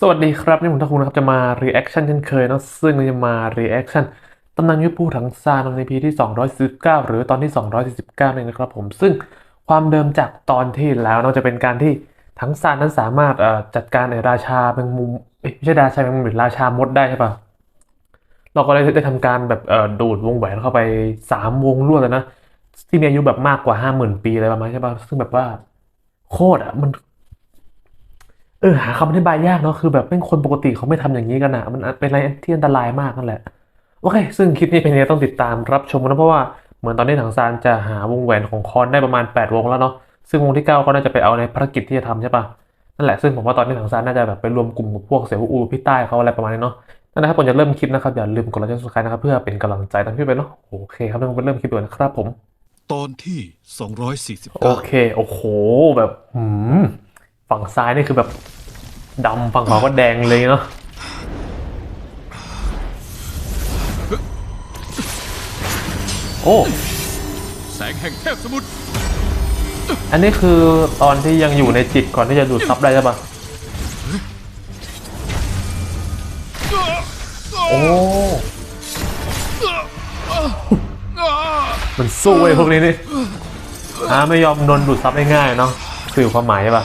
สวัสดีครับ นี่ผมทักคุณนะครับ จะมา reaction เช่นเคยเนะซึ่งเราจะมา reaction ตำนานยุคผู้ถังซานใน EP ที่ 249 หรือตอนที่ 249เองนะครับผมซึ่งความเดิมจากตอนที่แล้วเนอะจะเป็นการที่ถังซานนั้นสามารถจัดการไอราชาแมงมุมเอ้ยไม่ใช่ราชาแมงมุมหรือราชามดได้ใช่ปะเราก็เลยได้ทำการแบบดูดวงแหวนเข้าไปสามวงรวดเลยนะที่มีอายุแบบมากกว่าห้าหมื่นปีอะไรประมาณใช่ปะซึ่งแบบว่าโคตรอะมัน เออหาคำอธิบายยากเนาะคือแบบเป็นคนปกติเขาไม่ทำอย่างนี้กันอะมันเป็นอะไรที่อันตรายมากนั่นแหละโอเค ซึ่งคลิปนี้เป็นยังไงต้องติดตามรับชมกันนะเพราะว่าเหมือนตอนนี้ถังซานจะหาวงแหวนของคอนได้ประมาณ 8 วงแล้วเนาะซึ่งวงที่ 9 ก็น่าจะไปเอาในภารกิจที่จะทำใช่ปะนั่นแหละซึ่งผมว่าตอนนี้ถังซานน่าจะแบบไปรวมกลุ่มกับพวกเสี่ยวอูพี่ใต้เขาอะไรประมาณนี้เนาะนั่นนะครับผมจะเริ่มคลิปนะครับอย่าลืมกดไลค์กดซับสไครต์นะครับเพื่อเป็นกำลังใจตามที่ไปเนาะโอเคครับเริ่มเริ่มคลิปด่วนนะครับผม ตอนที่โอ249เคโอ้โหแบบหืม ฝั่งซ้ายนี่คือแบบดำฝั่งขวาก็แดงเลยเนาะโอ้แสงแห่งเทพสมุทรอันนี้คือตอนที่ยังอยู่ในจิตก่อนที่จะดูดซับได้ใช่ปะโอ้มันสู้ไอ้พวกนี้นี่อ่าไม่ยอมโดนดูดซับง่ายๆเนาะสื่อความหมายใช่ปะ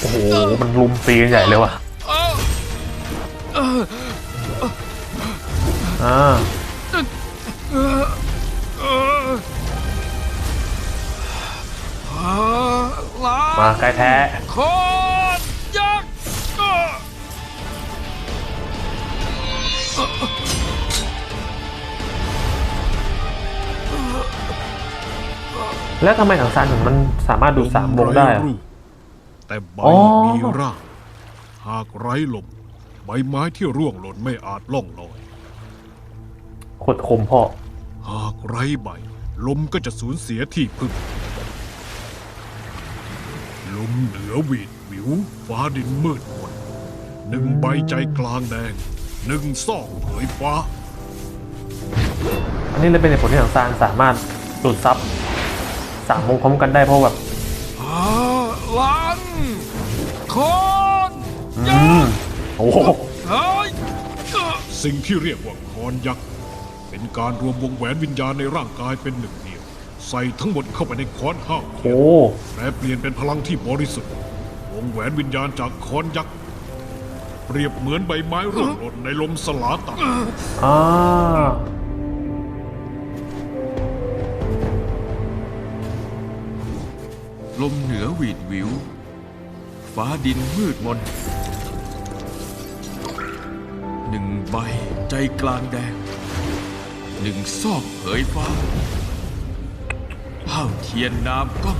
โอ้โห มันลุมตีนใหญ่เลยว่ะอ่าามาใกล้แท้โคอนยักษ์แล้วทำไมถังซานถึงมันสามารถดูดสามวงได้อะ แต่ใบอ๋อ มีราก หากไร้ลม ใบไม้ที่ร่วงหล่นไม่อาจล่องลอย โคตรคมพ่อ หากไร้ใบ ลมก็จะสูญเสียที่พึ่ง ลมเหนือหวีดหวิว ฟ้าดินมืดมนหนึ่งใบใจกลางแดง หนึ่งซ่องเผยฟ้า อันนี้เลยเป็นเหตุผลที่ถังซานสามารถดูดซับสามวงพร้อมกันได้เพราะแบบพ ลังคนอืมโอ้โหเฮ้ยสิ่งที่เรียกว่าคอนยักษ์ เป็นการรวมวงแหวนวิญญาณในร่างกายเป็นหนึ่งเดียว ใส่ทั้งหมดเข้าไปในคอนห้าเทียนโอ้แปลเปลี่ยนเป็นพลังที่บริสุทธิ์ วงแหวนวิญญาณจากคอนยักษ์ เปรียบเหมือนใบไม้ร่วงหล่นในลมสลาตัดอ่า ลมเหนือหวีดหวิว ฟ้าดินมืดมน หนึ่งใบใจกลางแดง หนึ่งซอกเผยฟ้าห้าวเทียนนามก้อง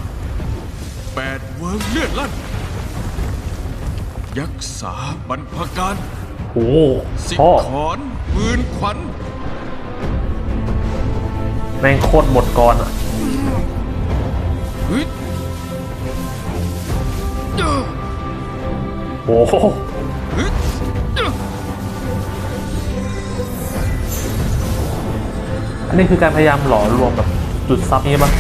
แปดเวิงเลือดลั่น ยักษาบรรพการโอ้สิพ่อขอนปืนขวัญ แม่งโคตรหมดกรอะ ฮึด โอ้โหฮึดอันนี้คือการพยายามหล่อรวมแบบจุดซับนี้ปะ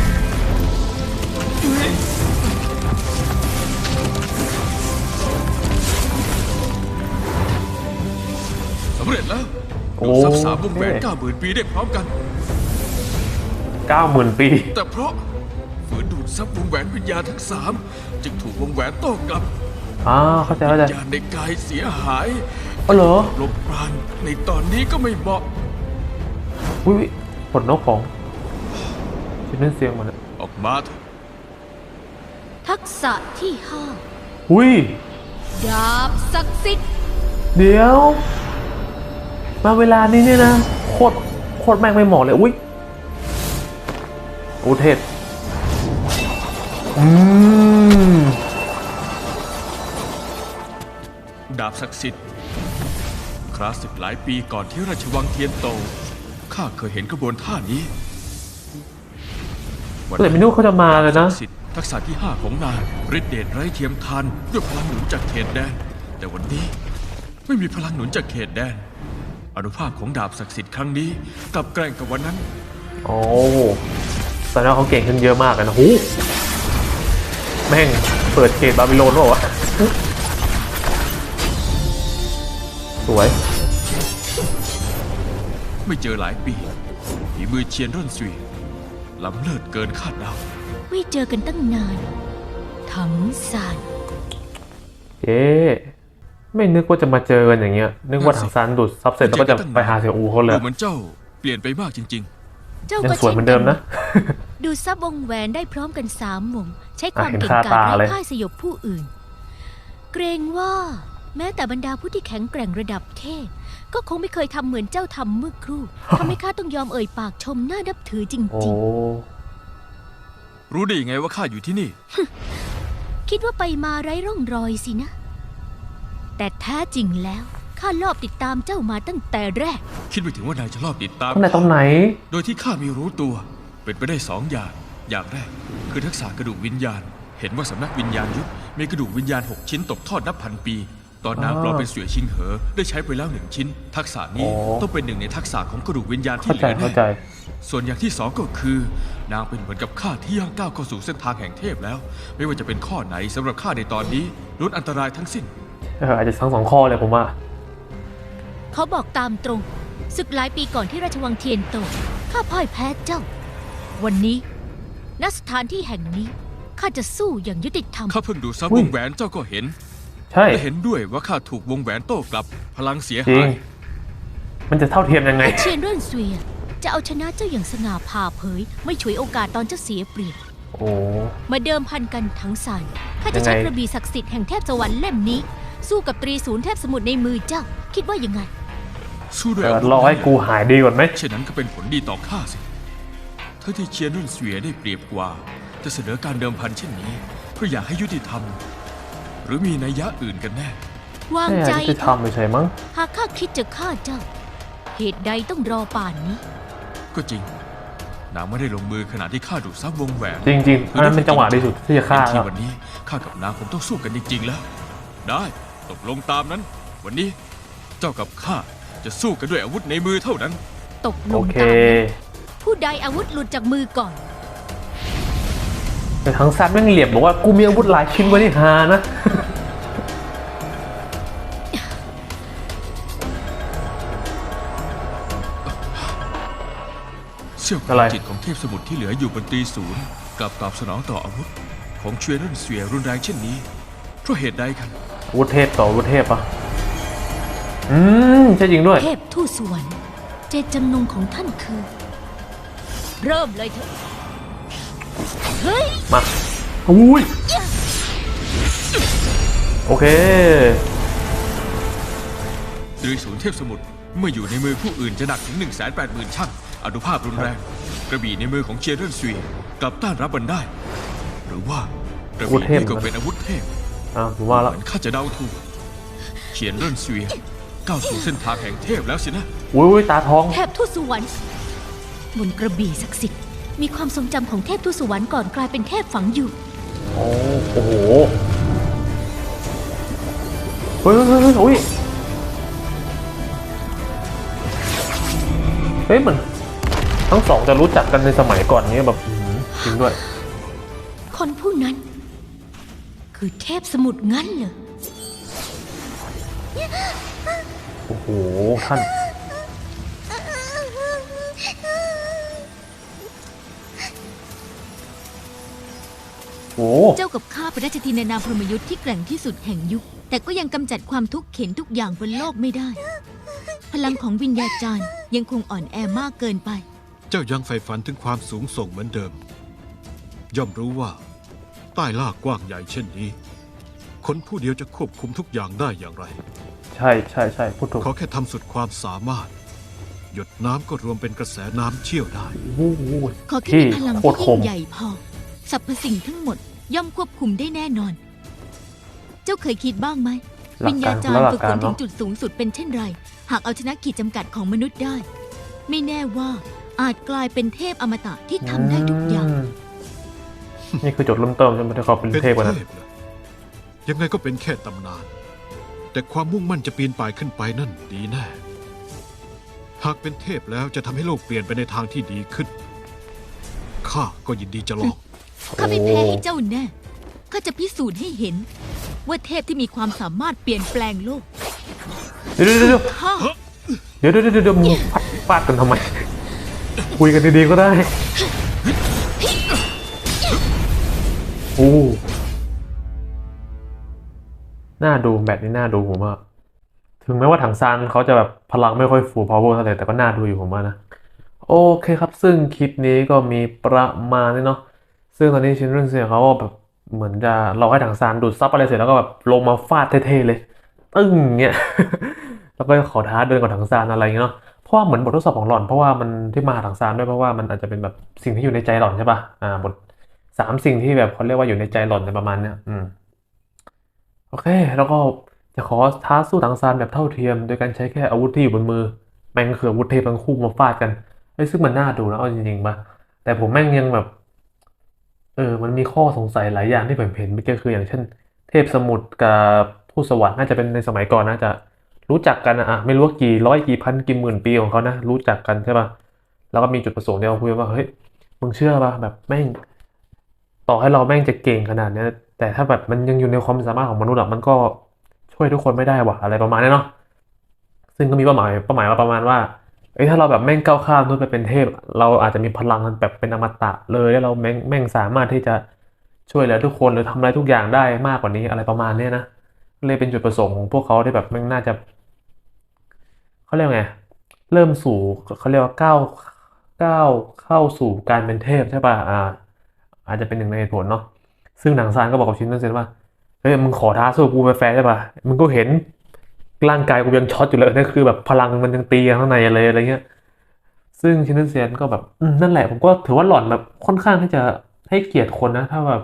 สำเร็จแล้วโอ้ดูซับสามวงแหวนเก้าหมื่นปีได้พร้อมกันเก้าหมื่นปี แต่เพราะฝืนดูด ซับวงแหวนวิญญาณทั้งสามจึงถูกวงแหวนโต้กลับอ่าเข้าใจเข้าใจวิญญาณในกายเสียหายอ๋อเหรอลมปราณในตอนนี้ก็ไม่เหมาะอุ้ยผลนกของชินเป็นเสียงเหมือนออกมาเถอะทักษะที่ห้าอุ้ยดาบศักดิ์สิทธิ์เดี๋ยว มาเวลานี้เนี่ยนะโคตรโคตรแม่งไม่เหมาะเลยอุ้ยโอเทศ อืมดาบศักดิ์สิทธิ์คลาสสิกหลายปีก่อนที่ราชวังเทียนโต ข้าเคยเห็นกระบวนท่านี้แต่ไม่นึกว่าเขาจะมาเลยนะศักดิ์สิทธิ์ทักษะที่ห้าของนายฤทธิเดชไร้เทียมทานด้วยพลังหนุนจากเขตแดน แต่วันนี้ไม่มีพลังหนุนจากเขตแดน อนุภาพของดาบศักดิ์สิทธิ์ครั้งนี้กลับแกล้งกับวันนั้น โอ้แสดงว่าเขาเก่งขึ้นเยอะมากเลยนะหู แม่งเปิดเขตบาบิโลนหรอวะสวย ไม่เจอหลายปีฝีมือเชียนร่อนซุยล้ำเลิศเกินคาดเดาไม่เจอกันตั้งนาน ถังสารเอ๊ะไม่นึกว่าจะมาเจอกันอย่างเงี้ย นึกว่าถังซานดูดซับเสร็จแล้วก็จะไปหาเสียอูเขาเลย ดูเหมือนเจ้าเปลี่ยนไปมากจริง เจ้ายังก็สวยเหมือนเดิมนะ ดูซับวงแหวนได้พร้อมกันสามวง ใช้ความอะเห็นเก่งคากาจตาไร้เลย พ่ายสยบผู้อื่น เกรงว่า แม้แต่บรรดาผู้ที่แข็งแกร่งระดับเทพ ก็คงไม่เคยทำเหมือนเจ้าทำเมื่อครู่ ทำให้ข้าต้องยอมเอ่ยปากชมหน้านับถือจโอ้ริงๆรู้ได้ยังไงว่าข้าอยู่ที่นี่ ๆ คิดว่าไปมาไร้ร่องรอยสินะ แต่แท้จริงแล้ว ข้ารอบติดตามเจ้ามาตั้งแต่แรก คิดไม่ถึงว่านายจะรอบติดตาม ตรงไหนตรงไหน โดยที่ข้าไม่รู้ตัว เป็นไปได้สองอย่าง อย่างแรก คือทักษะกระดูกวิญญาณ เห็นว่าสำนักวิญญาณยุทธมีกระดูกวิญญาณ6ชิ้นตกทอดนับพันปี ตอนนางอ๋อปลอมเป็นเสือชิงเหอ ได้ใช้ไปแล้วหนึ่งชิ้น ทักษะนี้อ๋อ ต้องเป็นหนึ่งในทักษะของกระดูกวิญญาณที่เข้าเหใจลือเข้าแน่ใจส่วนอย่างที่สองก็คือ นางเป็นเหมือนกับข้าที่ย่างก้าวเข้าสู่เส้นทางแห่งเทพแล้ว ไม่ว่าจะเป็นข้อไหนสำหรับข้าในตอนนี้ล้วนอันตรายทั้งสิ้น เอออาจจะทั้งสองข้อเลยผมว่า เขาบอกตามตรงศึกหลายปีก่อนที่ราชวังเทียนโตข้าพ่ายแพ้เจ้า วันนี้ณสถานที่แห่งนี้ข้าจะสู้อย่างยุติธรรมข้าเพิ่งดูซับอุ้วยงแหวนเจ้าก็เห็นใช่ และเห็นด้วยว่าข้าถูกวงแหวนโต้กลับพลังเสียจริหาง ยมันจะเท่าเทียมยังไง เชียนเรื่อนเสวียจะเอาชนะเจ้าอย่างสง่าผ่าเผย ไม่ฉวยโอกาสตอนเจ้าเสียเปรียบ โอ้ มาเดิมพันกันทั้งสายข้าจะใช้ยังไง กระบี่ศักดิ์สิทธิ์แห่งเทพสวรรค์เล่มนี้ สู้กับตรีศูนย์เทพสมุทรในมือเจ้า คิดว่ายังไงสู้ด้วย เปิอาดวุธรอให้กูหายดีก่อนไหมเช่นนั้นก็เป็นผลดีต่อข้าสิถ้าที่เชียร์นุ่นเสวียได้เปรียบกว่าจะเสนอการเดิมพันเช่นนี้ เพื่ออยากให้ยุติธรรม หรือมีนัยยะอื่นกันแน่วางแค่ใจจะเถอะทำไม่ใช่มั้งหากข้าคิดจะฆ่าเจ้า เหตุใดต้องรอป่านนี้ ก็จริงนางไม่ได้ลงมือขณะที่ข้าดูดซับวงแหวนจริงๆอันนั้นเป็นจังหวะดีสุดที่จะฆ่าเป็นครัที่บวันนี้ข้ากับนางคงต้องสู้กันจริงๆแล้ว ได้ตกลงตามนั้น วันนี้เจ้ากับข้า จะสู้กันด้วยอาวุธในมือเท่านั้น ตกลโองเคตามนั้นผู้ใดอาวุธหลุดจากมือก่อน แต่ทั้งซัดแม่งเหลี่ยมบอกว่ากูมีอาวุธหลายชิ้นไว้ในฮานะ เสี้ยวพอะไร ลังจิตของเทพสมุทรที่เหลืออยู่บนตรีศูนย์กลับตอบสนองต่ออาวุธ ของเชวยนนเสวียรุนแรงเช่นนี้ เพราะเหตุใดกัน อาวุธเทพต่ออาวุธเทพปะ อืมใช่จริงด้วย เทพทูตสวรรค์เจตจำนงของท่านคือ เริ่มเลยเถอะเฮ้ยมาอุ้ยโอเคตรีศูนย์เทพสมุทรเมื่ออยู่ในมือผู้อื่นจะหนักถึง 1 8 0 0 0 0ช่างอนุภาพรุนแรง กระบี่ในมือของเชียร์เรนสวีกลับต้านรับมันได้ หรือว่ากระอาวุธบี่เทพนี่ก็เป็นอาวุธเทพอะผมว่าเหแล้วมือนข้าจะเดาถูกเชียร์เรนสวี ก้าวสู่เส้นทางแห่งเทพแล้วสินะอุ้ยอุ้ยตาทอง เทพทูตสวรรค์บนกระบี่ศักดิ์สิทธิ์มีความทรงจำของเทพทูตสวรรค์ก่อนกลายเป็นเทพฝังอยู่ โอ้โอ้โหเฮ้ยเฮ้ยเฮ้ยอุ้ยเฮ้ยเหมือนทั้งสองจะรู้จักกันในสมัยก่อนนี้แบบอื้อหือจริงด้วย คนผู้นั้น คือเทพสมุทรงั้นเหรอ โอ้โห ท่าน โอ้เจ้ากับข้าเป็นราชธินในนามพรหมยุทธ์ที่แกร่งที่สุดแห่งยุค แต่ก็ยังกำจัดความทุกข์เข็นทุกอย่างบนโลกไม่ได้ พลังของวิญญาจารย์ยังคงอ่อนแอมากเกินไป เจ้ายังใฝ่ฝันถึงความสูงส่งเหมือนเดิม ย่อมรู้ว่า ใต้ล่ากว้างใหญ่เช่นนี้ คนผู้เดียวจะควบคุมทุกอย่างได้อย่างไร ใช่ใช่ใช่พูดถูกขอแค่ทำสุดความสามารถ หยดน้ำก็รวมเป็นกระแสน้ำเชี่ยวได้ โอ้โหขอแค่มีพลังโคที่ตรคยิ่มงใหญ่พอสรรพสิ่งทั้งหมดย่อมควบคุมได้แน่นอน เจ้าเคยคิดบ้างไหมหลัวิกญกาญารจารแล้วย์หลัฝึกกกาฝรนถึงเนาะจุดสูงสุดเป็นเช่นไร หากเอาชนะขีดจำกัดของมนุษย์ได้ ไม่แน่ว่าอาจกลายเป็นเทพอมตะที่ทำได้ทุกอย่าง มนี่คือจุดเริ่มต้นใช่ไหมที่เขาเป็นเป็นเทพกว่านั้นเทพเหรอยังไงก็เป็นแค่ตำนาน แต่ความมุ่งมั่นจะปีนป่ายขึ้นไปนั่นดีแน่ หากเป็นเทพแล้วจะทำให้โลกเปลี่ยนไปในทางที่ดีขึ้น ข้าก็ยินดีจะลอง ข้าไม่แพ้ให้เจ้าแน่ ข้าจะพิสูจน์ให้เห็น ว่าเทพที่มีความสามารถเปลี่ยนแปลงโลก เดี๋ยวเดี๋ยวเดี๋ยวข้าเดี๋ยวเดี๋ยวเดี๋ยวเดี๋ยวมึงฟาดฟาดกันทำไม คุยกันดีๆก็ได้ โอ้ น่าดูแบบนี้น่าดูผมว่า ถึงแม้ว่าถังซานเขาจะแบบพลังไม่ค่อยฟูพาวเวอร์เท่าไหร่แต่ก็น่าดูอยู่ผมว่านะ โอเคครับ ซึ่งคลิปนี้ก็มีประมาณนี้เนาะซึ่งตอนนี้ชินเรื่องเสียเขาก็แบบเหมือนจะเราให้ถังซานดูดซับอะไรเสร็จแล้วก็แบบลงมาฟาดเท่ๆเลยตึ้งเงี้ยแล้วก็ขอท้าเดินกับถังซานอะไรเงี้ยเนาะเพราะว่าเหมือนบททดสอบของหล่อนเพราะว่ามันที่มาถังซานด้วยเพราะว่ามันอาจจะเป็นแบบสิ่งที่อยู่ในใจหล่อนใช่ปะอ่าบทสามสิ่งที่แบบเขาเรียกว่าอยู่ในใจหล่อนในประมาณเนี้ยอืม อเค แล้วก็จะขอท้าสู้ถังซานแบบเท่าเทียม โดยการใช้แค่อาวุธที่อยู่บนมือ แม่งคืออาวุธเทพทั้งคู่มาฟาดกันเอ้ยซึ่งมันน่าดูนะเอาจริงๆปะแต่ผมแม่งยังแบบ เออ มันมีข้อสงสัยหลายอย่างที่ผมเห็นเมื่อกี้คืออย่างเช่น เทพสมุทรกับทูตสวรรค์น่าจะเป็นในสมัยก่อนนะจะรู้จักกันอะไม่รู้ว่ากี่ร้อยกี่พันกี่หมื่นปีของเขานะ รู้จักกันใช่ปะแล้วก็มีจุดประสงค์ที่เราคุยว่าเฮ้ยมึงเชื่อปะแบบแม่ง ต่อให้เราแม่งจะเก่งขนาดเนี้ย แต่ถ้าแบบมันยังอยู่ในความสามารถของมนุษย์อะมันก็ช่วยทุกคนไม่ได้ว่ะอะไรประมาณนี้เนาะซึ่งก็มีเป้าหมายเป้าหมายว่าประมาณว่าเอ้ยถ้าเราแบบแม่งก้าวข้ามนุษย์ไปเป็นเทพ เราอาจจะมีพลังแบบเป็นอมตะเลยแล้วเราแม่งแม่งสามารถที่จะช่วยเหลือทุกคนหรือทำอะไรทุกอย่างได้มากกว่านี้อะไรประมาณเนี้ยนะเลยเป็นจุดประสงค์ของพวกเขาที่แบบแม่งน่าจะเขาเรียกไงเริ่มสู่เขาเรียกว่าก้าวก้าวเข้าสู่การเป็นเทพใช่ป่ะอ่าอาจจะเป็นหนึ่งในเหตุผลเนาะ ซึ่งหนังซานก็บอกกับชินนั่นเซนว่าเฮ้ยมึงขอท้าสู้กูไปแฟร์ใช่ปะมึงก็เห็นร่างกายกูยังช็อตอยู่เลยนั่นคือแบบพลังมันยังตีข้างในเลยอะไรเงี้ย ซึ่งชินนั่นเซนก็แบบนั่นแหละผมก็ถือว่าหล่อนแบบค่อนข้างที่จะให้เกียรติคนนะ ถ้าแบบ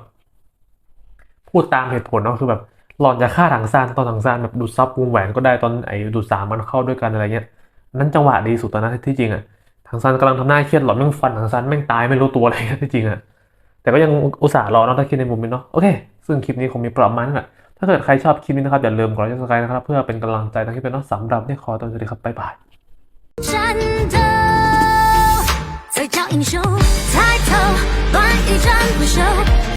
พูดตามเหตุผลเนาะคือแบบหล่อนจะฆ่าถังซานตอนถังซานแบบดูดซับวงแหวนก็ได้ตอนไอ้ดูดสามมันเข้าด้วยกันอะไรเงี้ยนั้นจังหวะดีสุดตอนนั้นที่จริงอะถังซานกำลังทำหน้าเครียดหล่อนแม่งฟันถังซานแม่งตายไม่รู้ตัวอะไรที่จริงอะ แต่ก็ยังอุตส่าห์รอเนาะถ้าคิดในมุมนี้เนาะโอเค ซึ่งคลิปนี้คงมีประมาณนั้นแหละถ้าเกิดใครชอบคลิปนี้นะครับ อย่าลืมกดไลค์กดซับสไครต์นะครับ เพื่อเป็นกำลังใจในคลิปนี้เนาะสำหรับนี่ขอตัวสวัสดีครับ บ๊ายบาย 战斗，再叫英雄，抬头，乱一战不休。